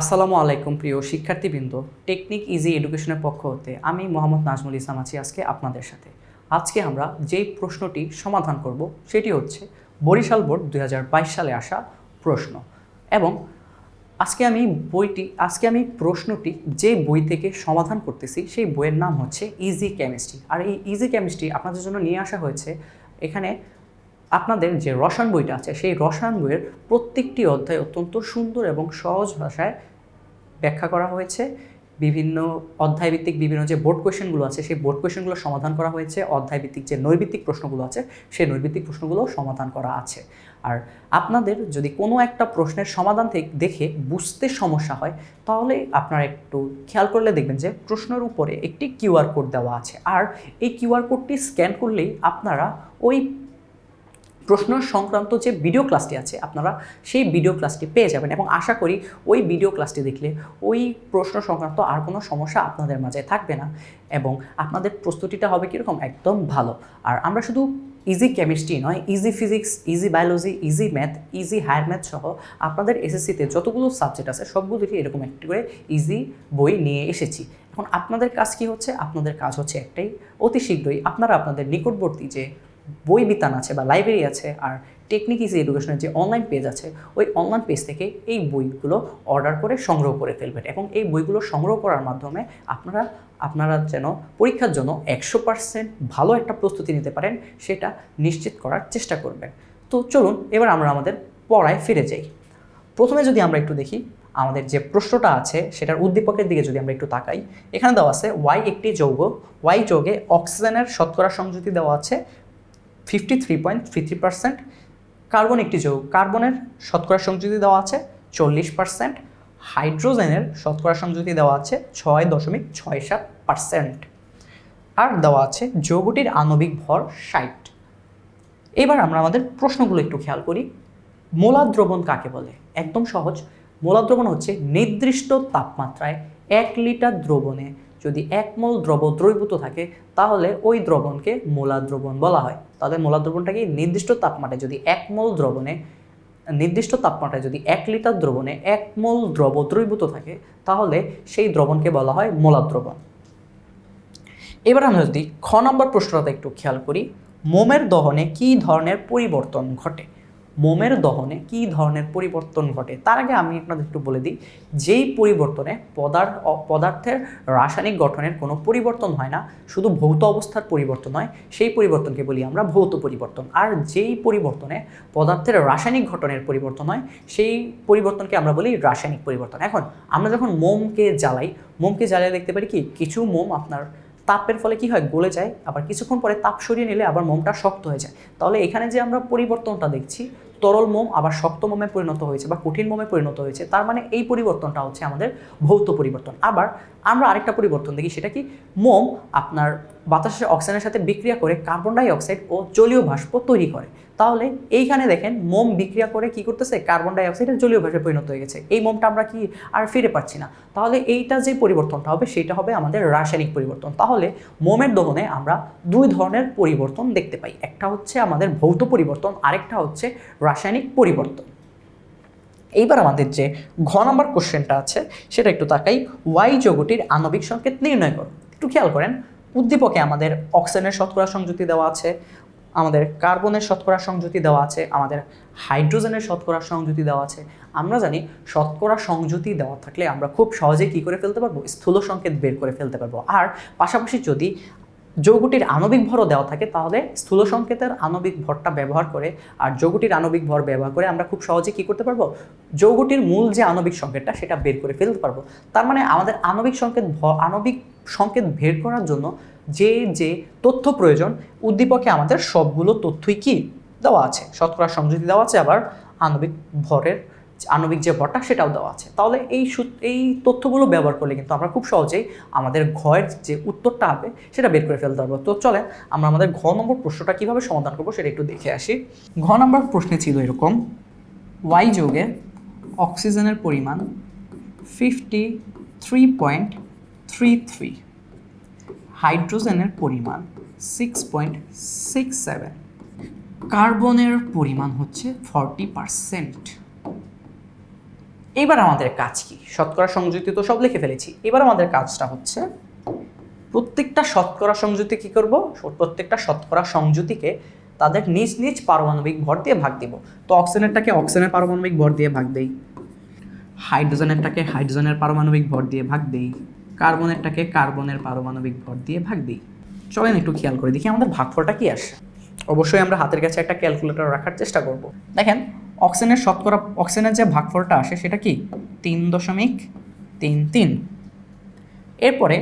আসসালামু আলাইকুম প্রিয় শিক্ষার্থীবৃন্দ, টেকনিক ইজি এডুকেশনের পক্ষ হতে আমি মোহাম্মদ নাজমুল ইসলাম আছি আজকে আপনাদের সাথে। আজকে আমরা যেই প্রশ্নটি সমাধান করব সেটি হচ্ছে বরিশাল বোর্ড দু হাজার বাইশ সালে আসা প্রশ্ন এবং আজকে আমি বইটি, আজকে আমি প্রশ্নটি যে বই থেকে সমাধান করতেছি সেই বইয়ের নাম হচ্ছে ইজি কেমিস্ট্রি। আর এই ইজি কেমিস্ট্রি আপনাদের জন্য নিয়ে আসা হয়েছে এখানে আপনাদের যে রসায়ন বইটা আছে, সেই রসায়ন বইয়ের প্রত্যেকটি অধ্যায় অত্যন্ত সুন্দর এবং সহজ ভাষায় ব্যাখ্যা করা হয়েছে। বিভিন্ন অধ্যায়ভিত্তিক বিভিন্ন যে বোর্ড কোয়েশনগুলো আছে, সেই বোর্ড কোয়েশনগুলো সমাধান করা হয়েছে। অধ্যায়ভিত্তিক যে নৈবিত্তিক প্রশ্নগুলো আছে, সেই নৈবিত্তিক প্রশ্নগুলো সমাধান করা আছে। আর আপনাদের যদি কোনো একটা প্রশ্নের সমাধান থেকে দেখে বুঝতে সমস্যা হয়, তাহলে আপনারা একটু খেয়াল করলে দেখবেন যে প্রশ্নের উপরে একটি কিউআর কোড দেওয়া আছে। আর এই কিউআর কোডটি স্ক্যান করলেই আপনারা ওই প্রশ্ন সংক্রান্ত যে ভিডিও ক্লাসটি আছে, আপনারা সেই ভিডিও ক্লাসটি পেয়ে যাবেন এবং আশা করি ওই ভিডিও ক্লাসটি দেখলে ওই প্রশ্ন সংক্রান্ত আর কোনো সমস্যা আপনাদের মাঝে থাকবে না এবং আপনাদের প্রস্তুতিটা হবে কীরকম? একদম ভালো। আর আমরা শুধু ইজি কেমিস্ট্রি নয় easy physics easy biology easy math easy higher math সহ আপনাদের এসএসসিতে যতগুলো সাবজেক্ট আছে সবগুলোকে এরকম একটি করে ইজি বই নিয়ে এসেছি। এখন আপনাদের কাজ কি হচ্ছে? আপনাদের কাজ হচ্ছে একটাই, অতি শীঘ্রই আপনারা আপনাদের নিকটবর্তী যে বই বিতান আছে বা লাইব্রেরি আছে, আর টেকনিক ইজি এডুকেশনের যে অনলাইন পেজ আছে, ওই অনলাইন পেজ থেকে এই বইগুলো অর্ডার করে সংগ্রহ করে ফেলবেন। এবং এই বইগুলো সংগ্রহ করার মাধ্যমে আপনারা আপনারা যেন পরীক্ষার জন্য একশো পার্সেন্ট ভালো একটা প্রস্তুতি নিতে পারেন, সেটা নিশ্চিত করার চেষ্টা করবেন। তো চলুন, এবার আমরা আমাদের পড়ায় ফিরে যাই। প্রথমে যদি আমরা একটু দেখি, আমাদের যে প্রশ্নটা আছে, সেটার উদ্দীপকের দিকে যদি আমরা একটু তাকাই, এখানে দেওয়া আছে ওয়াই একটি যৌগ ওয়াই যৌগে অক্সিজেনের শতকরা সংযুতি দেওয়া আছে fifty three point three percent carbon একটি যৌগ। কার্বনের শতকরা সংযুক্তি দেওয়া আছে চল্লিশ পার্সেন্ট হাইড্রোজেনের শতকরা সংযুক্তি দেওয়া আছে ছয় দশমিক ছয় সাত পার্সেন্ট আর দেওয়া আছে যৌগটির আণবিক ভর ষাট। এবার আমরা আমাদের প্রশ্নগুলো একটু খেয়াল করি। মোলার দ্রবণ কাকে বলে? একদম সহজ। মোলার দ্রবণ হচ্ছে নির্দিষ্ট তাপমাত্রায় এক লিটার দ্রবণে যদি এক মোল দ্রব দ্রবীভূত থাকে, তাহলে ওই দ্রবণকে মোলার দ্রবণ বলা হয়। তাহলে মোলার দ্রবণটা কি? নির্দিষ্ট তাপমাত্রায় যদি এক মোল দ্রবণে, নির্দিষ্ট তাপমাত্রায় যদি এক লিটার দ্রবণে এক মোল দ্রব দ্রবীভূত থাকে, তাহলে সেই দ্রবণকে বলা হয় মোলার দ্রবণ। এবার আমরা যদি খ নম্বর প্রশ্নটা একটু খেয়াল করি, মোমের দহনে কী ধরনের পরিবর্তন ঘটে? মোমের দহনে কী ধরনের পরিবর্তন ঘটে? তার আগে আমি আপনাদের একটু বলে দিই, যেই পরিবর্তনে পদার্থ পদার্থের রাসায়নিক গঠনের কোনো পরিবর্তন হয় না, শুধু ভৌত অবস্থার পরিবর্তন হয় সেই পরিবর্তনকে বলি আমরা ভৌত পরিবর্তন। আর যেই পরিবর্তনে পদার্থের রাসায়নিক গঠনের পরিবর্তন হয়, সেই পরিবর্তনকে আমরা বলি রাসায়নিক পরিবর্তন। এখন আমরা যখন মোমকে জ্বালাই, মোমকে জ্বালিয়ে দেখতে পারি কি, কিছু মোম আপনার তাপের ফলে কি হয়? গলে যায়, আবার কিছুক্ষণ পরে তাপ সরিয়ে নিলে আবার মোমটা শক্ত হয়ে যায়। তাহলে এখানে যে আমরা পরিবর্তনটা দেখছি, তরল মোম আবার শক্ত মোমে পরিণত হয়েছে বা কঠিন মোমে পরিণত হয়েছে, তার মানে এই পরিবর্তনটা হচ্ছে আমাদের ভৌত পরিবর্তন। আবার আমরা আরেকটা পরিবর্তন দেখি, সেটা কি? মোম আপনার বাতাসের অক্সিজেনের সাথে বিক্রিয়া করে কার্বন ডাই অক্সাইড ও জলীয় বাষ্প তৈরি করে। তাহলে এইখানে দেখেন মোম বিক্রিয়া করে কি করতেছে? কার্বন ডাই অক্সাইডের জলীয় বাষ্পে পরিণত হয়ে গেছে। এই মোমটা আমরা কি আর ফিরে পাচ্ছি না। তাহলে এইটা যে পরিবর্তনটা হবে, সেটা হবে আমাদের রাসায়নিক পরিবর্তন। তাহলে মোমের দহনে আমরা দুই ধরনের পরিবর্তন দেখতে পাই। একটা হচ্ছে আমাদের ভৌত পরিবর্তন, আরেকটা হচ্ছে রাসায়নিক পরিবর্তন। এইবার আমাদের যে ঘ নম্বর কোশ্চেনটা আছে, সেটা একটু তাকাই। ওয়াই যৌগটির আণবিক সংকেত নির্ণয় করো। একটু খেয়াল করেন। উদ্দীপকে আমাদের অক্সিজেনের শতকরা সংযুতি দেওয়া আছে, আমাদের কার্বনের শতকরা সংযুতি দেওয়া আছে, আমাদের হাইড্রোজেনের শতকরা সংযুতি দেওয়া আছে। আমরা জানি শতকরা সংযুতি দেওয়া থাকলে আমরা খুব সহজে কী করে ফেলতে পারব? স্থূল সংকেত বের করে ফেলতে পারব। আর পাশাপাশি যদি যৌগটির আণবিক ভরও দেওয়া থাকে, তাহলে স্থূল সংকেতের আণবিক ভরটা ব্যবহার করে আর যৌগটির আণবিক ভর ব্যবহার করে আমরা খুব সহজে কী করতে পারব? যৌগটির মূল যে আণবিক সংকেতটা, সেটা বের করে ফেলতে পারব। তার মানে আমাদের আণবিক সংকেত আণবিক সংকেত বের করার জন্য যে যে তথ্য প্রয়োজন, উদ্দীপকে আমাদের সবগুলো তথ্যই কি দেওয়া আছে? শতকরা সংযুতি দেওয়া আছে, আবার আণবিক ভরের আণবিক যে ভরটা সেটাও দেওয়া আছে। তাহলে এই এই তথ্যগুলো ব্যবহার করলে কিন্তু আমরা খুব সহজেই আমাদের ঘয়ের যে উত্তরটা হবে সেটা বের করে ফেলতে পারব। তো চলে আমরা আমাদের ঘ নম্বর প্রশ্নটা কীভাবে সমাধান করব সেটা একটু দেখে আসি। ঘ নম্বর প্রশ্নে ছিল এরকম ওয়াই যোগে অক্সিজেনের পরিমাণ fifty three point three three হাইড্রোজেনের পরিমাণ সিক্স পয়েন্ট সিক্স সেভেন কার্বনের পরিমাণ হচ্ছে ফর্টি পারসেন্ট এবার আমাদের কাজ কি? শতকরা সংযুক্তি তো সব লিখে ফেলেছি। এবার আমাদের কাজটা হচ্ছে প্রত্যেকটা শতকরা সংযুতি কি করব? প্রত্যেকটা শতকরা সংযুতিকে তাদের নিজ নিজ পারমাণবিক ভর দিয়ে ভাগ দিব। তো অক্সিজেনেরটাকে অক্সিজেনের পারমাণবিক ভর দিয়ে ভাগ দেই। হাইড্রোজেনেরটাকে হাইড্রোজেনের পারমাণবিক ভর দিয়ে ভাগ দেই। কার্বনেরটাকে কার্বনের পারমাণবিক ভর দিয়ে ভাগ দিই। চলেন একটু খেয়াল করে, দেখি আমাদের ভাগফলটা কি আসে। অবশ্যই আমরা হাতের কাছে একটা ক্যালকুলেটর রাখার চেষ্টা করব। দেখেন, অক্সিজেনের শতকরা, অক্সিজেনের যে ভাগফলটা আসে সেটা কি? তিন দশমিক তিন তিন। এরপরে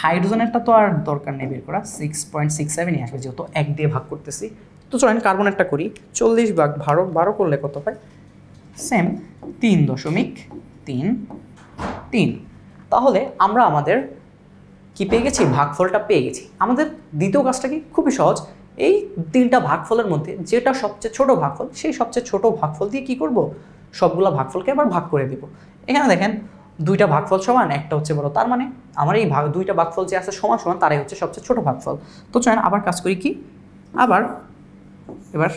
হাইড্রোজেনেরটা তো আর দরকার নেই বের করা সিক্স পয়েন্ট সিক্স সেভেনই আসবে যেহেতু এক দিয়ে ভাগ করতেছি। তো চলেন কার্বনেরটা করি, চল্লিশ ভাগ বারো বারো করলে কত হয় সেম তিন দশমিক তিন তিন। তাহলে আমরা আমাদের কি পেয়ে গেছি? ভাগফলটা পেয়ে গেছি। আমাদের দ্বিতীয় কাজটা কি? খুবই সহজ। এই তিনটা ভাগফলের মধ্যে যেটা সবচেয়ে ছোট ভাগফল, সেই সবচেয়ে ছোট ভাগফল দিয়ে কি করব? সবগুলো ভাগফলকে আবার ভাগ করে দিব। এখানে দেখেন, দুইটা ভাগফল সমান, একটা হচ্ছে বড়। তার মানে আমার এই ভাগ দুইটা ভাগফল যে আছে সমান সমান, তারাই হচ্ছে সবচেয়ে ছোট ভাগফল। তো চলেন আবার কাজ করি কি? আবার এবার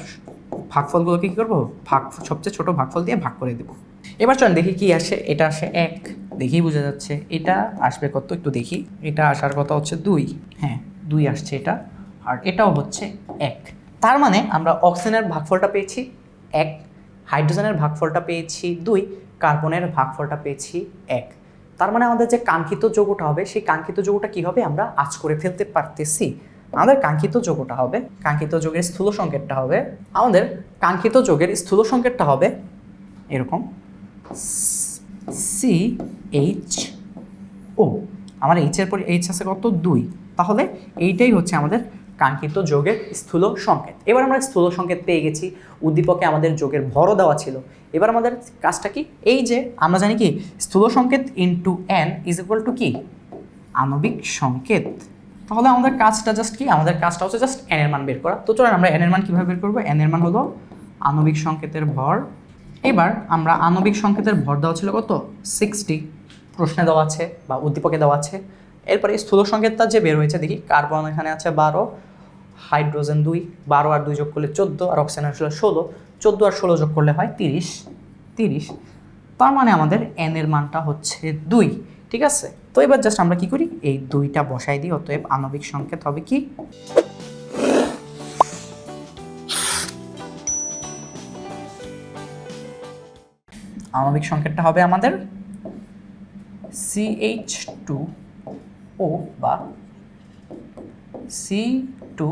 ভাগফলগুলোকে কী করব? ভাগ সবচেয়ে ছোট ভাগফল দিয়ে ভাগ করে দেবো। এবার চলেন দেখি কি আসে, এটা আসে এক। দেখেই বোঝা যাচ্ছে। এটা আসবে কত? একটু দেখি। এটা আসার কথা হচ্ছে দুই। হ্যাঁ দুই আসছে এটা। আর এটাও হচ্ছে এক। তার মানে আমরা অক্সিজেনের ভাগফলটা পেয়েছি এক, হাইড্রোজেনের ভাগফলটা পেয়েছি দুই, কার্বনের ভাগফলটা পেয়েছি এক। তার মানে আমাদের যে কাঙ্ক্ষিত যৌগটা হবে, সেই কাঙ্ক্ষিত যৌগটা কি হবে আমরা আজ করে ফেলতে পারতেছি? আমাদের কাঙ্ক্ষিত যোগটা হবে, কাঙ্ক্ষিত যোগের স্থূল সংকেতটা হবে, আমাদের কাঙ্ক্ষিত যোগের স্থূল সংকেতটা হবে এরকম সি এইচ ও আমার এইচের পর এইচ আছে কত? দুই। তাহলে এইটাই হচ্ছে আমাদের কাঙ্ক্ষিত যোগের স্থূল সংকেত। এবার আমরা স্থূল সংকেত পেয়ে গেছি। উদ্দীপকে আমাদের যোগের ভরও দেওয়া ছিল। এবার আমাদের কাজটা কি? এই যে আমরা জানি কি? স্থূল সংকেত into N is equal to কি? আণবিক সংকেত। তাহলে আমাদের কাজটা জাস্ট কি? আমাদের কাজটা হচ্ছে জাস্ট এন এর মান বের করা। তো চলেন আমরা এন এর মান কীভাবে বের করব? এন এর মান হলো আণবিক সংকেতের ভর এবার আমরা আণবিক সংকেতের ভর দেওয়া ছিল কত? সিক্সটি প্রশ্নে দেওয়া আছে বা উদ্দীপকে দেওয়া আছে। এরপরে স্থূল সংকেতটা যে বের হয়েছে, দেখি কার্বন এখানে আছে বারো হাইড্রোজেন দুই, বারো আর দুই যোগ করলে চোদ্দ, আর অক্সিজেন আসলে ষোলো। চোদ্দ আর ষোলো যোগ করলে হয় তিরিশ তিরিশ। তার মানে আমাদের এন এর মানটা হচ্ছে দুই, ঠিক আছে? তো এবার জাস্ট আমরা কি করি? এই দুইটা বসাই দিই, অতএব আণবিক সংকেত হবে কি? আণবিক সংকেতটা হবে আমাদের সিএইচ টু ও বা C two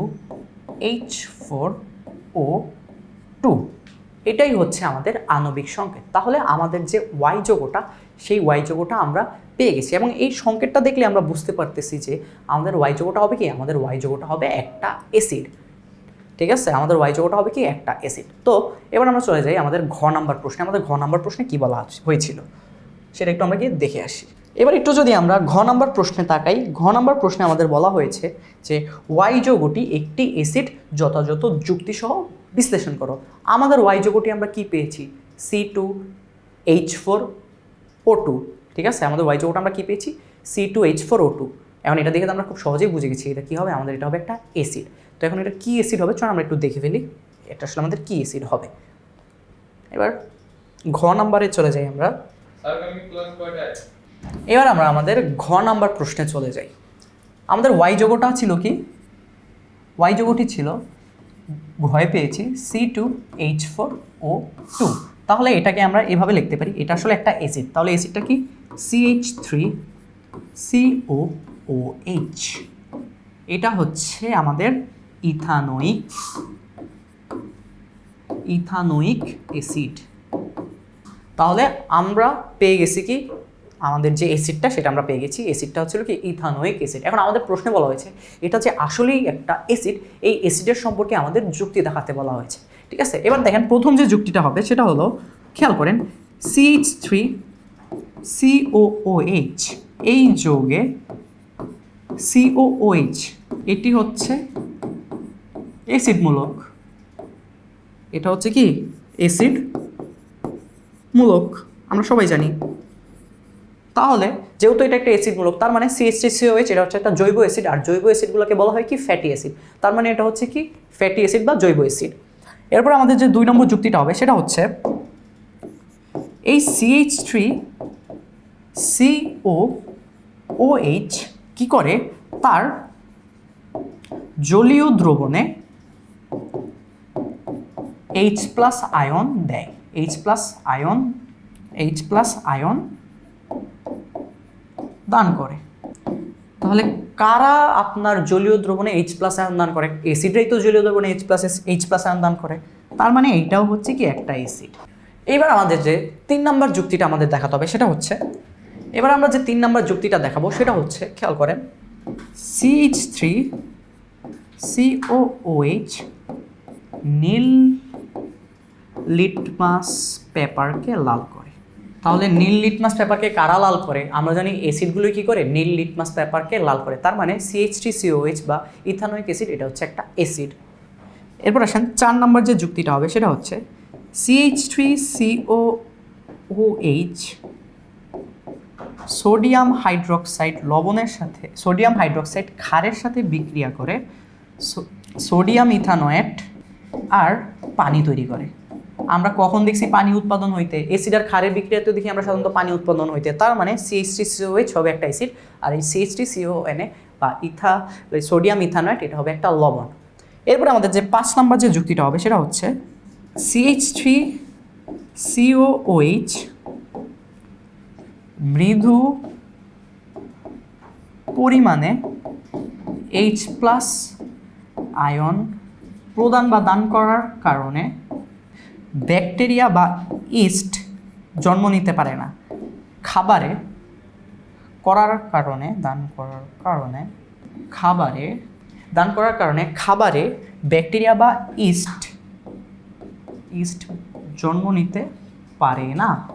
H four O two এটাই হচ্ছে আমাদের আণবিক সংকেত। তাহলে আমাদের যে ওয়াই যোগটা, সেই ওয়াই যোগটা আমরা পেয়ে গেছি। এবং এই সংকেতটা দেখলে আমরা বুঝতে পারতেছি যে আমাদের ওয়াই যোগটা হবে কি? আমাদের ওয়াই যোগটা হবে একটা অ্যাসিড ঠিক আছে? আমাদের ওয়াই যোগটা হবে কি? একটা অ্যাসিড তো এবার আমরা চলে যাই আমাদের ঘ নাম্বার প্রশ্নে। আমাদের ঘ নাম্বার প্রশ্নে কী বলা হয়েছিল। সেটা একটু আমরা গিয়ে দেখে আসি। এবার একটু যদি আমরা ঘ নাম্বার প্রশ্নে তাকাই, ঘ নাম্বার প্রশ্নে আমাদের বলা হয়েছে যে ওয়াই যৌগটি একটি অ্যাসিড যথাযথ যুক্তিসহ বিশ্লেষণ করো। আমাদের ওয়াই যৌগটি আমরা কি পেয়েছি? C two H four O two ঠিক আছে? আমাদের ওয়াই যৌগটা আমরা কি পেয়েছি? C two H four O two এখন এটা দেখে তো আমরা খুব সহজেই বুঝে গেছি এটা কী হবে আমাদের এটা হবে একটা অ্যাসিড তো এখন এটা কী অ্যাসিড হবে চল আমরা একটু দেখে ফেলি। এটা আসলে আমাদের কী অ্যাসিড হবে? এবার ঘ নাম্বারে চলে যাই আমরা। এবার আমরা আমাদের ঘ নাম্বার প্রশ্নে চলে যাই। আমাদের ওয়াই যোগটা ছিল কি? ওয়াই যোগটি ছিল ভয় পেয়েছি C two H four O two তাহলে এটাকে আমরা এভাবে লিখতে পারি এটা আসলে একটা অ্যাসিড তাহলে অ্যাসিডটা কি? C H three C O O H এটা হচ্ছে আমাদের ইথানোইক ইথানোইক অ্যাসিড। তাহলে আমরা পেয়ে গেছি কি? আমাদের যে অ্যাসিডটা, সেটা আমরা পেয়ে গেছি। অ্যাসিডটা হচ্ছিল কি? Ethanoic acid. এখন আমাদের প্রশ্নে বলা হয়েছে, এটা যে আসলেই একটা অ্যাসিড, এই অ্যাসিডের সম্পর্কে আমাদের যুক্তি দেখাতে বলা হয়েছে। ঠিক আছে? এবার দেখেন প্রথম যে যুক্তিটা হবে, সেটা হলো, খেয়াল করেন সিএইচ থ্রি সিওওএইচ এই যৌগে সিওওএইচ এটি হচ্ছে অ্যাসিডমূলক এটা হচ্ছে কি? অ্যাসিড মূলক, আমরা সবাই জানি। তাহলে যেহেতু এটা একটা অ্যাসিড মূলক, তার মানে সিএসটিসিওএইচ এটা হচ্ছে একটা জৈব অ্যাসিড আর জৈব অ্যাসিডগুলোকে বলা হয় কি? ফ্যাটি অ্যাসিড তার মানে এটা হচ্ছে কি? ফ্যাটি অ্যাসিড বা জৈব অ্যাসিড এরপর আমাদের যে দুই নম্বর যুক্তিটা হবে, সেটা হচ্ছে এই সিএইচ থ্রি সিও ওএইচ কি করে? তার জলীয় দ্রবণে এইচ প্লাস আয়ন দেয়। H plus ion H plus ion দান করে। তাহলে কারা আপনার জলীয় দ্রবণে এইচ প্লাস আয়ন দান করে? অ্যাসিডরাই তো জলীয় দ্রবণে H plus H plus ion দান করে। তার মানে এইটাও হচ্ছে কি একটা অ্যাসিড। এবার আমাদের যে তিন নম্বর যুক্তিটা আমাদের দেখাতে হবে, সেটা হচ্ছে এবার আমরা যে তিন নাম্বার যুক্তিটা দেখাবো, সেটা হচ্ছে, খেয়াল করেন সিএইচ থ্রি সিওওএইচ নীল লিটমাস পেপারকে লাল করে। তাহলে নীল লিটমাস পেপারকে কারা লাল করে? আমরা জানি অ্যাসিডগুলো কি করে? নীল লিটমাস পেপারকে লাল করে। তার মানে সিএইচ থ্রি সিওএইচ বা ইথানোয়িক অ্যাসিড এটা হচ্ছে একটা অ্যাসিড এরপর আসেন, চার নম্বর যে যুক্তিটা হবে, সেটা হচ্ছে CH three CO OH sodium hydroxide লবণের সাথে, সোডিয়াম হাইড্রোক্সাইড ক্ষারের সাথে বিক্রিয়া করে সোডিয়াম ইথানোয়েট আর পানি তৈরি করে। আমরা কখন দেখছি পানি উৎপাদন হইতে? অ্যাসিড আর ক্ষারের বিক্রিয়াতে দেখি আমরা সাধারণত পানি উৎপাদন হইতে। তার মানে সিএইচ থ্রি সিওএইচ হবে একটা অ্যাসিড আর এই সিএইচ থ্রি সিওএনএ বা ইথা সোডিয়াম ইথানোয়েট এটা হবে একটা লবণ। এরপরে আমাদের যে পাঁচ নম্বর যে যুক্তিটা হবে সেটা হচ্ছে সিএইচ থ্রি সিওওএইচ মৃদু পরিমাণে এইচ প্লাস আয়ন প্রদান বা দান করার কারণে ব্যাকটেরিয়া বা ইস্ট জন্ম নিতে পারে না। খাবারে করার কারণে, দান করার কারণে, খাবারে, দান করার কারণে খাবারে ব্যাকটেরিয়া বা ইস্ট ইস্ট জন্ম নিতে পারে না।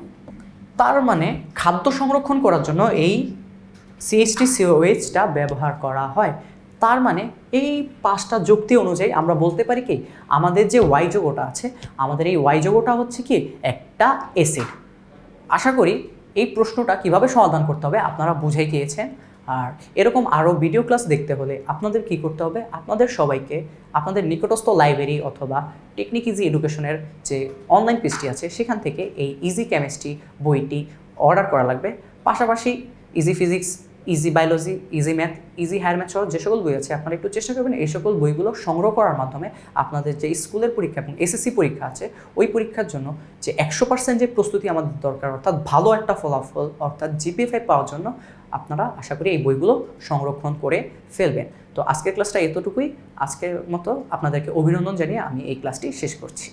তার মানে খাদ্য সংরক্ষণ করার জন্য এই সিএইচটি সিওএইচটা ব্যবহার করা হয়। তার মানে এই পাঁচটা যুক্তি অনুযায়ী আমরা বলতে পারি কি, আমাদের যে ওয়াই যোগটা আছে, আমাদের এই ওয়াই যোগটা হচ্ছে কি, একটা এসিড আশা করি এই প্রশ্নটা কীভাবে সমাধান করতে হবে আপনারা বুঝে গিয়েছেন। আর এরকম আরও ভিডিও ক্লাস দেখতে হলে আপনাদের কি করতে হবে? আপনাদের সবাইকে আপনাদের নিকটস্থ লাইব্রেরি অথবা টেকনিক ইজি এডুকেশনের যে অনলাইন পেজটি আছে, সেখান থেকে এই ইজি কেমিস্ট্রি বইটি অর্ডার করা লাগবে। পাশাপাশি easy physics easy biology easy math easy higher math সহ যে সকল বই আছে, আপনারা একটু চেষ্টা করবেন এই সকল বইগুলো সংগ্রহ করার মাধ্যমে আপনাদের যে স্কুলের পরীক্ষা এবং এসএসসি পরীক্ষা আছে, ওই পরীক্ষার জন্য যে একশো পার্সেন্ট যে প্রস্তুতি আমাদের দরকার, অর্থাৎ ভালো একটা ফলাফল, অর্থাৎ জিপিএফআই পাওয়ার জন্য আপনারা আশা করি এই বইগুলো সংরক্ষণ করে ফেলবেন। তো আজকের ক্লাসটা এতটুকুই। আজকের মতো আপনাদেরকে অভিনন্দন জানিয়ে আমি এই ক্লাসটি শেষ করছি।